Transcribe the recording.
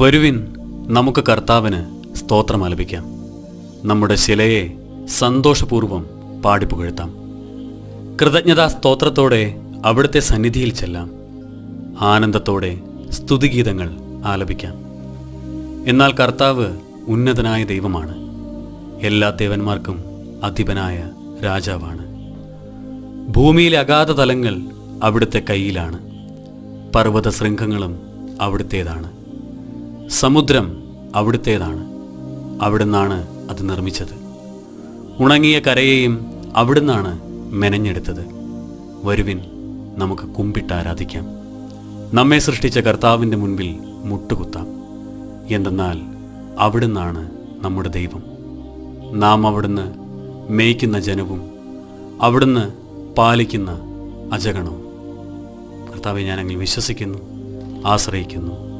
വരുവിൻ നമുക്ക് കർത്താവിന് സ്തോത്രം ആലപിക്കാം. നമ്മുടെ ശിലയെ സന്തോഷപൂർവം പാടിപ്പുകഴ്ത്താം. കൃതജ്ഞതാ സ്തോത്രത്തോടെ അവിടുത്തെ സന്നിധിയിൽ ചെല്ലാം. ആനന്ദത്തോടെ സ്തുതിഗീതങ്ങൾ ആലപിക്കാം. എന്നാൽ കർത്താവ് ഉന്നതനായ ദൈവമാണ്. എല്ലാ ദേവന്മാർക്കും അധിപനായ രാജാവാണ്. ഭൂമിയിലെ അഗാധ തലങ്ങൾ അവിടുത്തെ കയ്യിലാണ് പർവത ശൃംഖങ്ങളും അവിടുത്തേതാണ്. സമുദ്രം അവിടുത്തേതാണ്. അവിടുന്നാണ് അത് നിർമ്മിച്ചത്. ഉണങ്ങിയ കരയെയും അവിടുന്നാണ് മെനഞ്ഞെടുത്തത്. വരുവിൻ നമുക്ക് കുമ്പിട്ട് ആരാധിക്കാം. നമ്മെ സൃഷ്ടിച്ച കർത്താവിന്റെ മുൻപിൽ മുട്ടുകുത്താം. എന്തെന്നാൽ അവിടുന്നാണ് നമ്മുടെ ദൈവം. നാം അവിടുന്ന് മേയ്ക്കുന്ന ജനവും അവിടുന്ന് പാലിക്കുന്ന അജഗണവും. കർത്താവെ ഞാനങ്ങിൽ വിശ്വസിക്കുന്നു ആശ്രയിക്കുന്നു.